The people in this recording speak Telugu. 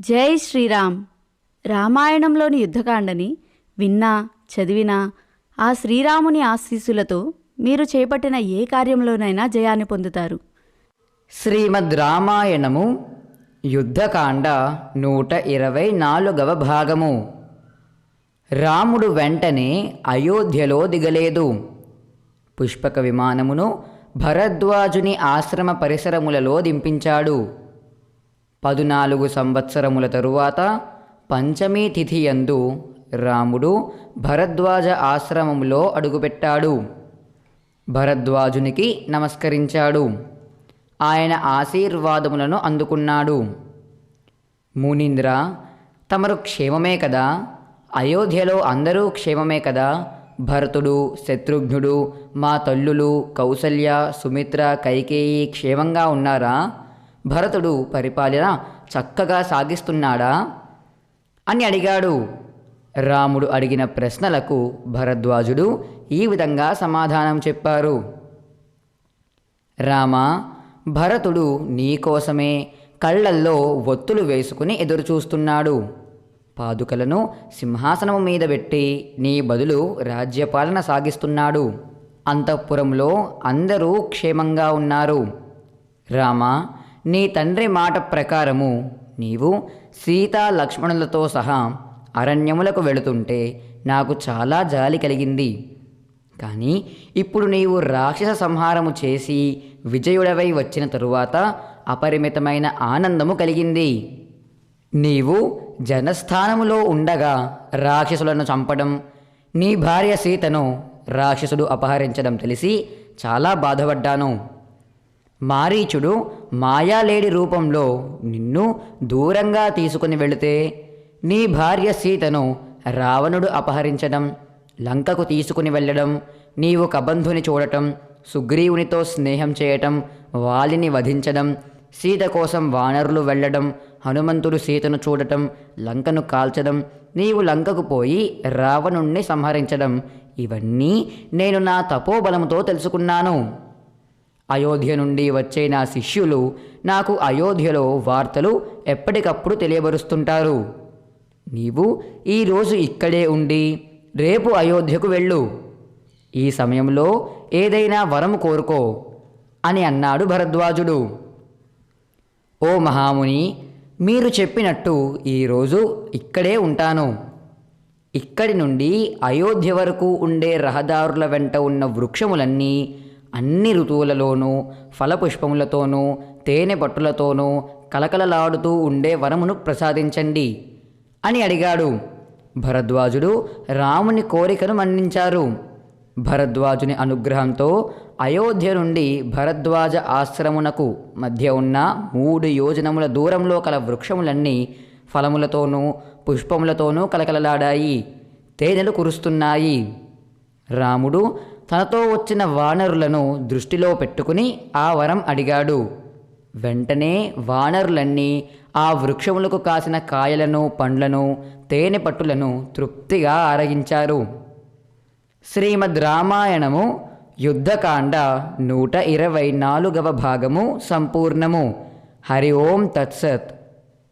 జై శ్రీరామ్. రామాయణంలోని యుద్ధకాండని విన్నా చదివినా ఆ శ్రీరాముని ఆశీస్సులతో మీరు చేపట్టిన ఏ కార్యంలోనైనా జయాన్ని పొందుతారు. శ్రీమద్ రామాయణము యుద్ధకాండ నూట ఇరవై నాలుగవ భాగము. రాముడు వెంటనే అయోధ్యలో దిగలేదు. పుష్పక విమానమును భరద్వాజుని ఆశ్రమ పరిసరములలో దింపించాడు. పదునాలుగు సంవత్సరముల తరువాత పంచమీ తిథి యందు రాముడు భరద్వాజ ఆశ్రమములో అడుగుపెట్టాడు. భరద్వాజునికి నమస్కరించాడు. ఆయన ఆశీర్వాదములను అందుకున్నాడు. మునీంద్ర తమరు క్షేమమే కదా? అయోధ్యలో అందరూ క్షేమమే కదా? భరతుడు శత్రుఘ్నుడు మా తల్లులు కౌసల్య సుమిత్ర కైకేయి క్షేమంగా ఉన్నారా? భరతుడు పరిపాలన చక్కగా సాగిస్తున్నాడా? అని అడిగాడు. రాముడు అడిగిన ప్రశ్నలకు భరద్వాజుడు ఈ విధంగా సమాధానం చెప్పారు. రామ భరతుడు నీకోసమే కళ్ళల్లో ఒత్తులు వేసుకుని ఎదురుచూస్తున్నాడు. పాదుకలను సింహాసనము మీద పెట్టి నీ బదులు రాజ్యపాలన సాగిస్తున్నాడు. అంతఃపురంలో అందరూ క్షేమంగా ఉన్నారు. రామా నీ తండ్రి మాట ప్రకారము నీవు సీతా లక్ష్మణులతో సహా అరణ్యములకు వెళుతుంటే నాకు చాలా జాలి కలిగింది. కానీ ఇప్పుడు నీవు రాక్షస సంహారము చేసి విజయుడవై వచ్చిన తరువాత అపరిమితమైన ఆనందము కలిగింది. నీవు జనస్థానములో ఉండగా రాక్షసులను చంపడం నీ భార్య సీతను రాక్షసుడు అపహరించడం తెలిసి చాలా బాధపడ్డాను. మారీచుడు మాయాలేడి రూపంలో నిన్ను దూరంగా తీసుకుని వెళితే నీ భార్య సీతను రావణుడు అపహరించడం లంకకు తీసుకుని వెళ్ళడం నీవు కబంధుని చూడటం సుగ్రీవునితో స్నేహం చేయటం వాలిని వధించడం సీత కోసం వానరులు వెళ్ళడం హనుమంతుడు సీతను చూడటం లంకను కాల్చడం నీవు లంకకు పోయి రావణుణ్ణి సంహరించడం ఇవన్నీ నేను నా తపోబలముతో తెలుసుకున్నాను. అయోధ్య నుండి వచ్చే నా శిష్యులు నాకు అయోధ్యలో వార్తలు ఎప్పటికప్పుడు తెలియబరుస్తుంటారు. నీవు ఈరోజు ఇక్కడే ఉండి రేపు అయోధ్యకు వెళ్ళు. ఈ సమయంలో ఏదైనా వరం కోరుకో అని అన్నాడు భరద్వాజుడు. ఓ మహాముని మీరు చెప్పినట్టు ఈరోజు ఇక్కడే ఉంటాను. ఇక్కడి నుండి అయోధ్య వరకు ఉండే రహదారుల వెంట ఉన్న వృక్షములన్నీ అన్ని ఋతువులలోనూ ఫలపుష్పములతోనూ తేనె పట్టులతోనూ కలకలలాడుతూ ఉండే వరమును ప్రసాదించండి అని అడిగాడు. భరద్వాజుడు రాముని కోరికను మన్నించారు. భరద్వాజుని అనుగ్రహంతో అయోధ్య నుండి భరద్వాజ ఆశ్రమునకు మధ్య ఉన్న మూడు యోజనముల దూరంలో కల వృక్షములన్నీ ఫలములతోనూ పుష్పములతోనూ కలకలలాడాయి. తేనెలు కురుస్తున్నాయి. రాముడు తనతో వచ్చిన వానరులను దృష్టిలో పెట్టుకుని ఆ వరం అడిగాడు. వెంటనే వానరులన్నీ ఆ వృక్షములకు కాసిన కాయలను పండ్లను తేనె పట్టులను తృప్తిగా ఆరగించారు. శ్రీమద్ రామాయణము యుద్ధకాండ నూట ఇరవై నాలుగవ భాగము సంపూర్ణము. హరి ఓం తత్సత్.